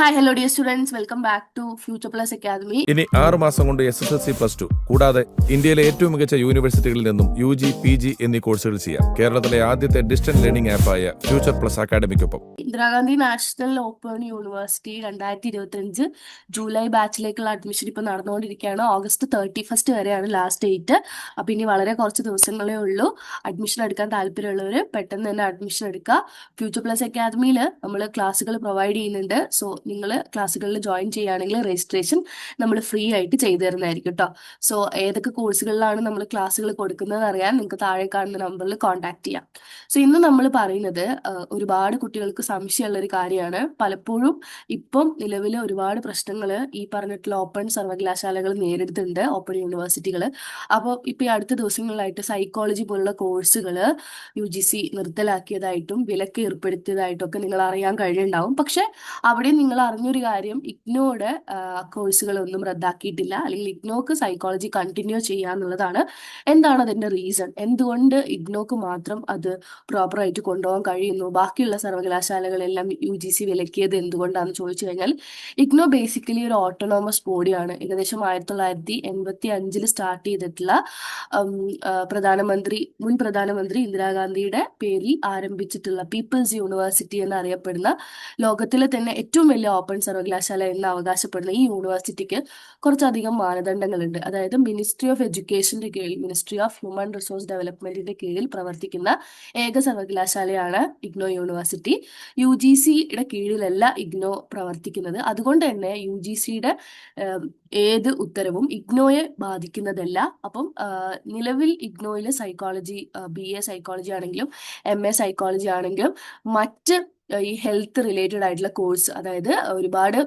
Hi hello dear students welcome back to future plus academy ഇനി ആറ് മാസം കൊണ്ട് S S L C plus two കൂടാതെ ഇന്ത്യയിലെ ഏറ്റവും മികച്ച യൂണിവേഴ്സിറ്റികളിൽ നിന്നും യു ജി പി ജി എന്നീ കോഴ്സുകൾ ചെയ്യാം. കേരളത്തിലെ ആദ്യത്തെ ഡിസ്റ്റന്റ് ലേണിംഗ് ആപ്പായ ഫ്യൂച്ചർ പ്ലസ് അക്കാദമിക്കൊപ്പം ഇന്ദിരാഗാന്ധി നാഷണൽ ഓപ്പൺ യൂണിവേഴ്സിറ്റി രണ്ടായിരത്തി ഇരുപത്തിയഞ്ച് ജൂലൈ ബാച്ചിലേക്കുള്ള അഡ്മിഷൻ ഇപ്പോൾ നടന്നുകൊണ്ടിരിക്കുകയാണ്. ഓഗസ്റ്റ് തേർട്ടി ഫസ്റ്റ് വരെയാണ് ലാസ്റ്റ് ഡേറ്റ് അപ്പം ഇനി വളരെ കുറച്ച് ദിവസങ്ങളേ ഉള്ളൂ. അഡ്മിഷൻ എടുക്കാൻ താല്പര്യമുള്ളവർ പെട്ടെന്ന് തന്നെ അഡ്മിഷൻ എടുക്കുക. ഫ്യൂച്ചർ പ്ലസ് അക്കാദമിയിൽ നമ്മൾ ക്ലാസ്സുകൾ പ്രൊവൈഡ് ചെയ്യുന്നുണ്ട്. സോ നിങ്ങൾ ക്ലാസ്സുകളിൽ ജോയിൻ ചെയ്യുകയാണെങ്കിൽ രജിസ്ട്രേഷൻ നമ്മൾ ഫ്രീ ആയിട്ട് ചെയ്തു തരുന്നതായിരിക്കും കേട്ടോ സോ ഏതൊക്കെ കോഴ്സുകളിലാണ് നമ്മൾ ക്ലാസ്സുകൾ കൊടുക്കുന്നത് അറിയാൻ നിങ്ങൾക്ക് താഴെ കാണുന്ന നമ്പറിൽ കോൺടാക്ട് ചെയ്യാം. സോ ഇന്ന് നമ്മൾ പറയുന്നത് ഒരുപാട് കുട്ടികൾക്ക് സംശയമുള്ള ഒരു കാര്യമാണ്. പലപ്പോഴും ഇപ്പം നിലവിൽ ഒരുപാട് പ്രശ്നങ്ങൾ ഈ പറഞ്ഞിട്ടുള്ള ഓപ്പൺ സർവകലാശാലകൾ നേരിടുന്നുണ്ട് ഓപ്പൺ യൂണിവേഴ്സിറ്റികൾ അപ്പോൾ ഇപ്പോൾ ഈ അടുത്ത ദിവസങ്ങളിലായിട്ട് സൈക്കോളജി പോലുള്ള കോഴ്സുകൾ യു ജി സി നിർത്തലാക്കിയതായിട്ടും വിലക്ക് ഏർപ്പെടുത്തിയതായിട്ടും ഒക്കെ നിങ്ങൾ അറിയാൻ കഴിയുണ്ടാവും പക്ഷെ അവിടെ നിങ്ങൾ അറിഞ്ഞൊരു കാര്യം ഇഗ്നോയുടെ കോഴ്സുകളൊന്നും റദ്ദാക്കിയിട്ടില്ല. അല്ലെങ്കിൽ ഇഗ്നോക്ക് സൈക്കോളജി കണ്ടിന്യൂ ചെയ്യുക എന്നുള്ളതാണ് എന്താണ് അതിന്റെ റീസൺ എന്തുകൊണ്ട് ഇഗ്നോക്ക് മാത്രം അത് പ്രോപ്പറായിട്ട് കൊണ്ടുപോകാൻ കഴിയുന്നു? ബാക്കിയുള്ള സർവകലാശാലകളെല്ലാം യു ജി സി വിലക്കിയത് എന്തുകൊണ്ടാണെന്ന് ചോദിച്ചു കഴിഞ്ഞാൽ ഇഗ്നോ ബേസിക്കലി ഒരു ഓട്ടോണോമസ് ബോഡിയാണ് ഏകദേശം ആയിരത്തി തൊള്ളായിരത്തി എൺപത്തി അഞ്ചിൽ സ്റ്റാർട്ട് ചെയ്തിട്ടുള്ള പ്രധാനമന്ത്രി മുൻ പ്രധാനമന്ത്രി ഇന്ദിരാഗാന്ധിയുടെ പേരിൽ ആരംഭിച്ചിട്ടുള്ള പീപ്പിൾസ് യൂണിവേഴ്സിറ്റി എന്നറിയപ്പെടുന്ന ലോകത്തിലെ തന്നെ ഏറ്റവും വലിയ ഓപ്പൺ സർവകലാശാല എന്ന് അവകാശപ്പെടുന്ന ഈ യൂണിവേഴ്സിറ്റിക്ക് കുറച്ചധികം മാനദണ്ഡങ്ങളുണ്ട്. അതായത് മിനിസ്ട്രി ഓഫ് എഡ്യൂക്കേഷന്റെ കീഴിൽ മിനിസ്ട്രി ഓഫ് ഹ്യൂമൻ റിസോഴ്സ് ഡെവലപ്മെന്റിന്റെ കീഴിൽ പ്രവർത്തിക്കുന്ന ഏക സർവകലാശാലയാണ് ഇഗ്നോ യൂണിവേഴ്സിറ്റി. യു ജി സിയുടെ കീഴിലല്ല ഇഗ്നോ പ്രവർത്തിക്കുന്നത്. അതുകൊണ്ട് തന്നെ യു ജി സിയുടെ ഏത് ഉത്തരവും ഇഗ്നോയെ ബാധിക്കുന്നതല്ല. അപ്പം നിലവിൽ ഇഗ്നോയിൽ സൈക്കോളജി ബി എ സൈക്കോളജി ആണെങ്കിലും എം എ സൈക്കോളജി ആണെങ്കിലും മറ്റ് ഈ ഹെൽത്ത് റിലേറ്റഡ് ആയിട്ടുള്ള കോഴ്സ് അതായത് ഒരുപാട്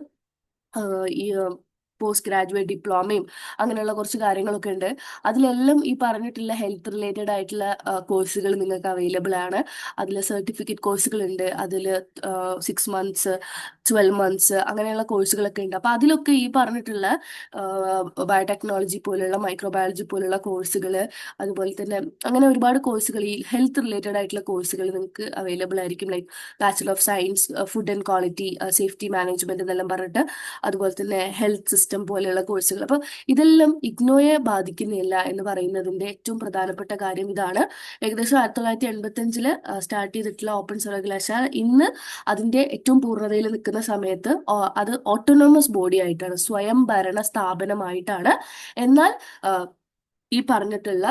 ഈ പോസ്റ്റ് ഗ്രാജുവേറ്റ് ഡിപ്ലോമയും അങ്ങനെയുള്ള കുറച്ച് കാര്യങ്ങളൊക്കെ ഉണ്ട്. അതിലെല്ലാം ഈ പറഞ്ഞിട്ടുള്ള ഹെൽത്ത് റിലേറ്റഡ് ആയിട്ടുള്ള കോഴ്സുകൾ നിങ്ങൾക്ക് അവൈലബിൾ ആണ്. അതിൽ സർട്ടിഫിക്കറ്റ് കോഴ്സുകൾ ഉണ്ട്. അതിൽ സിക്സ് മന്ത്സ് ട്വൽവ് മന്ത്സ് അങ്ങനെയുള്ള കോഴ്സുകളൊക്കെ ഉണ്ട്. അപ്പോൾ അതിലൊക്കെ ഈ പറഞ്ഞിട്ടുള്ള ബയോടെക്നോളജി പോലുള്ള മൈക്രോബയോളജി പോലുള്ള കോഴ്സുകൾ അതുപോലെ തന്നെ അങ്ങനെ ഒരുപാട് കോഴ്സുകൾ ഈ ഹെൽത്ത് റിലേറ്റഡ് ആയിട്ടുള്ള കോഴ്സുകൾ നിങ്ങൾക്ക് അവൈലബിൾ ആയിരിക്കും. Like bachelor of science food and quality safety management എന്നെല്ലാം പറഞ്ഞിട്ട് അതുപോലെ തന്നെ ഹെൽത്ത് പോലെയുള്ള കോഴ്സുകൾ അപ്പോൾ ഇതെല്ലാം ഇഗ്നോയെ ബാധിക്കുന്നില്ല എന്ന് പറയുന്നതിന്റെ ഏറ്റവും പ്രധാനപ്പെട്ട കാര്യം ഇതാണ്. ഏകദേശം ആയിരത്തി തൊള്ളായിരത്തി എൺപത്തി അഞ്ചിൽ സ്റ്റാർട്ട് ചെയ്തിട്ടുള്ള ഓപ്പൺ സർവകലാശാല ഇന്ന് അതിന്റെ ഏറ്റവും പൂർണതയിൽ നിൽക്കുന്ന സമയത്ത് അത് ഓട്ടോണോമസ് ബോഡി ആയിട്ടാണ് സ്വയം ഭരണ സ്ഥാപനമായിട്ടാണ്. എന്നാൽ ഈ പറഞ്ഞിട്ടുള്ള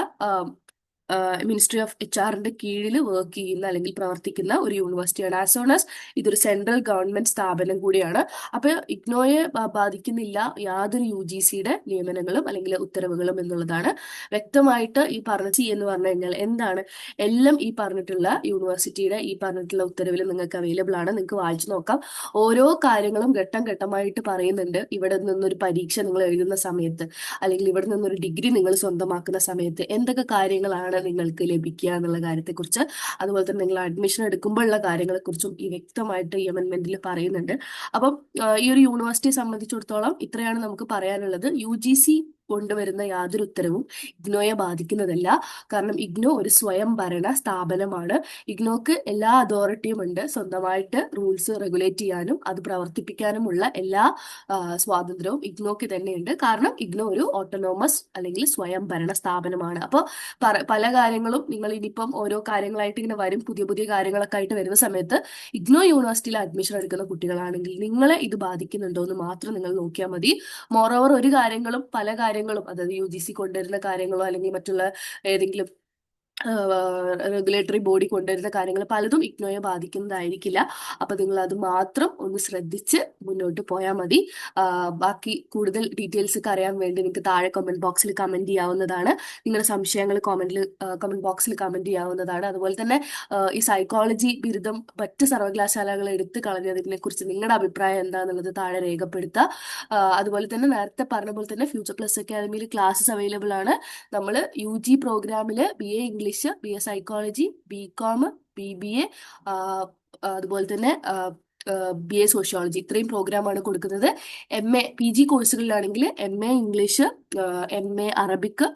മിനിസ്ട്രി ഓഫ് എച്ച് ആറിന്റെ കീഴിൽ വർക്ക് ചെയ്യുന്ന അല്ലെങ്കിൽ പ്രവർത്തിക്കുന്ന ഒരു യൂണിവേഴ്സിറ്റിയാണ് ആസ് ഓൺ ആസ് ഇതൊരു സെൻട്രൽ ഗവൺമെന്റ് സ്ഥാപനം കൂടിയാണ്. അപ്പൊ ഇഗ്നോയെ ബാധിക്കുന്നില്ല യാതൊരു യു ജി സിയുടെ നിയമനങ്ങളും അല്ലെങ്കിൽ ഉത്തരവുകളും എന്നുള്ളതാണ്. വ്യക്തമായിട്ട് ഈ പറഞ്ഞ സി എന്ന് പറഞ്ഞു കഴിഞ്ഞാൽ എന്താണ്? എല്ലാം ഈ പറഞ്ഞിട്ടുള്ള യൂണിവേഴ്സിറ്റിയുടെ ഈ പറഞ്ഞിട്ടുള്ള ഉത്തരവിൽ നിങ്ങൾക്ക് അവൈലബിൾ ആണ്. നിങ്ങൾക്ക് വായിച്ചു നോക്കാം. ഓരോ കാര്യങ്ങളും ഘട്ടം ഘട്ടമായിട്ട് പറയുന്നുണ്ട്. ഇവിടെ നിന്നൊരു പരീക്ഷ നിങ്ങൾ എഴുതുന്ന സമയത്ത് അല്ലെങ്കിൽ ഇവിടെ നിന്നൊരു ഡിഗ്രി നിങ്ങൾ സ്വന്തമാക്കുന്ന സമയത്ത്. എന്തൊക്കെ കാര്യങ്ങളാണ് നിങ്ങൾക്ക് ലഭിക്കുക എന്നുള്ള കാര്യത്തെക്കുറിച്ച് അതുപോലെ തന്നെ നിങ്ങൾ അഡ്മിഷൻ എടുക്കുമ്പോഴുള്ള കാര്യങ്ങളെക്കുറിച്ചും ഈ വ്യക്തമായിട്ട് ഈ അമെന്റ്മെന്റിൽ പറയുന്നുണ്ട്. അപ്പം ഈ ഒരു യൂണിവേഴ്സിറ്റിയെ സംബന്ധിച്ചിടത്തോളം ഇത്രയാണ് നമുക്ക് പറയാനുള്ളത്. യു ജി സി കൊണ്ടുവരുന്ന യാതൊരു ഉത്തരവും ഇഗ്നോയെ ബാധിക്കുന്നതല്ല. കാരണം ഇഗ്നോ ഒരു സ്വയം ഭരണ സ്ഥാപനമാണ്. ഇഗ്നോക്ക് എല്ലാ അതോറിറ്റിയും ഉണ്ട്. സ്വന്തമായിട്ട് റൂൾസ് റെഗുലേറ്റ് ചെയ്യാനും അത് പ്രവർത്തിപ്പിക്കാനുമുള്ള എല്ലാ സ്വാതന്ത്ര്യവും ഇഗ്നോക്ക് തന്നെയുണ്ട്. കാരണം ഇഗ്നോ ഒരു ഓട്ടോണോമസ് അല്ലെങ്കിൽ സ്വയം ഭരണ സ്ഥാപനമാണ്. അപ്പോൾ പല കാര്യങ്ങളും നിങ്ങൾ ഇനിയിപ്പം ഓരോ കാര്യങ്ങളായിട്ട് ഇങ്ങനെ വരും. പുതിയ പുതിയ കാര്യങ്ങളൊക്കെ ആയിട്ട് വരുന്ന സമയത്ത് ഇഗ്നോ യൂണിവേഴ്സിറ്റിയിൽ അഡ്മിഷൻ എടുക്കുന്ന കുട്ടികളാണെങ്കിൽ നിങ്ങളെ ഇത് ബാധിക്കുന്നുണ്ടോ എന്ന് മാത്രം നിങ്ങൾ നോക്കിയാൽ മതി. മോറോവർ ഒരു കാര്യങ്ങളും പല കാര്യങ്ങളും അതായത് യു ജി സി കൊണ്ടുവരുന്ന കാര്യങ്ങളോ അല്ലെങ്കിൽ മറ്റുള്ള ഏതെങ്കിലും റെഗുലേറ്ററി ബോഡി കൊണ്ടുവരുന്ന കാര്യങ്ങൾ പലതും ഇഗ്നോയെ ബാധിക്കുന്നതായിരിക്കില്ല. അപ്പൊ നിങ്ങൾ അത് മാത്രം ഒന്ന് ശ്രദ്ധിച്ച് മുന്നോട്ട് പോയാൽ മതി. ബാക്കി കൂടുതൽ ഡീറ്റെയിൽസ് ഒക്കെ അറിയാൻ വേണ്ടി നിങ്ങൾക്ക് താഴെ കമന്റ് ബോക്സിൽ കമന്റ് ചെയ്യാവുന്നതാണ്. നിങ്ങളുടെ സംശയങ്ങൾ കമന്റിൽ കമന്റ് ബോക്സിൽ കമന്റ് ചെയ്യാവുന്നതാണ്. അതുപോലെ തന്നെ ഈ സൈക്കോളജി ബിരുദം മറ്റ് സർവകലാശാലകൾ എടുത്തു കളഞ്ഞതിനെ കുറിച്ച് നിങ്ങളുടെ അഭിപ്രായം എന്താണെന്നുള്ളത് താഴെ രേഖപ്പെടുത്തുക. അതുപോലെ തന്നെ നേരത്തെ പറഞ്ഞ പോലെ തന്നെ ഫ്യൂച്ചർ പ്ലസ് അക്കാദമിയിൽ ക്ലാസ്സസ് അവൈലബിൾ ആണ്. നമ്മൾ യു ജി പ്രോഗ്രാമിൽ B A English B A psychology B com B B A അതുപോലെ തന്നെ ബി എ സോഷ്യോളജി ഇത്രയും പ്രോഗ്രാമാണ് കൊടുക്കുന്നത്. M A P G കോഴ്സുകളിലാണെങ്കിൽ M A English M A Arabic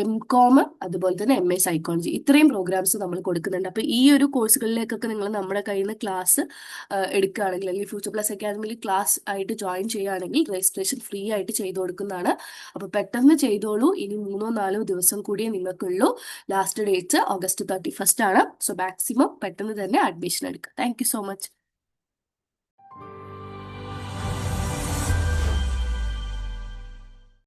M com അതുപോലെ തന്നെ എം എ സൈക്കോളജി ഇത്രയും programmes നമ്മൾ കൊടുക്കുന്നുണ്ട്. അപ്പോൾ ഈ ഒരു കോഴ്സുകളിലേക്കൊക്കെ നിങ്ങൾ നമ്മുടെ കയ്യിൽ നിന്ന് ക്ലാസ് എടുക്കുകയാണെങ്കിൽ അല്ലെങ്കിൽ ഫ്യൂച്ചർ പ്ലസ് അക്കാദമിയിൽ ക്ലാസ് ആയിട്ട് ജോയിൻ ചെയ്യുകയാണെങ്കിൽ രജിസ്ട്രേഷൻ ഫ്രീ ആയിട്ട് ചെയ്തു കൊടുക്കുന്നതാണ്. അപ്പോൾ പെട്ടെന്ന് ചെയ്തോളൂ. ഇനി മൂന്നോ നാലോ ദിവസം കൂടിയേ നിങ്ങൾക്കുള്ളൂ. Last date August thirty first ആണ്. സോ മാക്സിമം പെട്ടെന്ന് തന്നെ അഡ്മിഷൻ എടുക്കുക. Thank so much